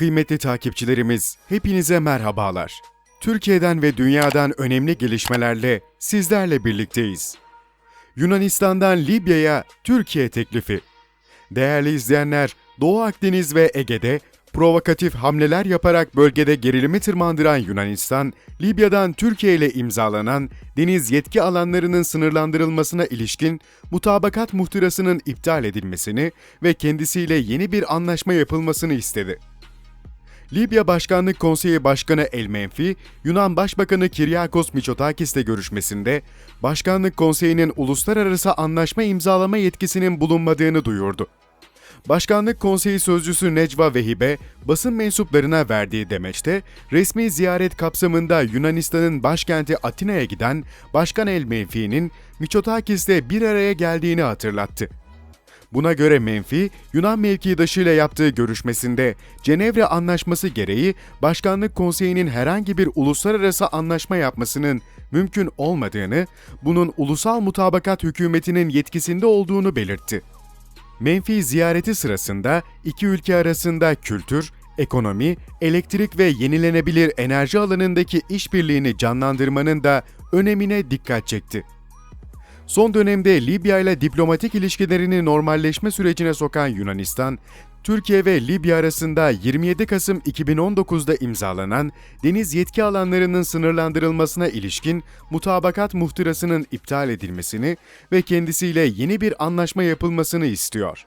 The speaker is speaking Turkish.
Kıymetli takipçilerimiz, hepinize merhabalar. Türkiye'den ve dünyadan önemli gelişmelerle sizlerle birlikteyiz. Yunanistan'dan Libya'ya Türkiye teklifi. Değerli izleyenler, Doğu Akdeniz ve Ege'de provokatif hamleler yaparak bölgede gerilimi tırmandıran Yunanistan, Libya'dan Türkiye ile imzalanan deniz yetki alanlarının sınırlandırılmasına ilişkin mutabakat muhtırasının iptal edilmesini ve kendisiyle yeni bir anlaşma yapılmasını istedi. Libya Başkanlık Konseyi Başkanı El Menfi, Yunan Başbakanı Kiryakos Mitsotakis'le görüşmesinde, Başkanlık Konseyi'nin uluslararası anlaşma imzalama yetkisinin bulunmadığını duyurdu. Başkanlık Konseyi Sözcüsü Necva Vehibe, basın mensuplarına verdiği demeçte, resmi ziyaret kapsamında Yunanistan'ın başkenti Atina'ya giden Başkan El Menfi'nin Mitsotakis'le bir araya geldiğini hatırlattı. Buna göre Menfi, Yunan mevkidaşıyla yaptığı görüşmesinde Cenevre Anlaşması gereği Başkanlık Konseyi'nin herhangi bir uluslararası anlaşma yapmasının mümkün olmadığını, bunun ulusal mutabakat hükümetinin yetkisinde olduğunu belirtti. Menfi ziyareti sırasında iki ülke arasında kültür, ekonomi, elektrik ve yenilenebilir enerji alanındaki işbirliğini canlandırmanın da önemine dikkat çekti. Son dönemde Libya ile diplomatik ilişkilerini normalleşme sürecine sokan Yunanistan, Türkiye ve Libya arasında 27 Kasım 2019'da imzalanan deniz yetki alanlarının sınırlandırılmasına ilişkin mutabakat muhtırasının iptal edilmesini ve kendisiyle yeni bir anlaşma yapılmasını istiyor.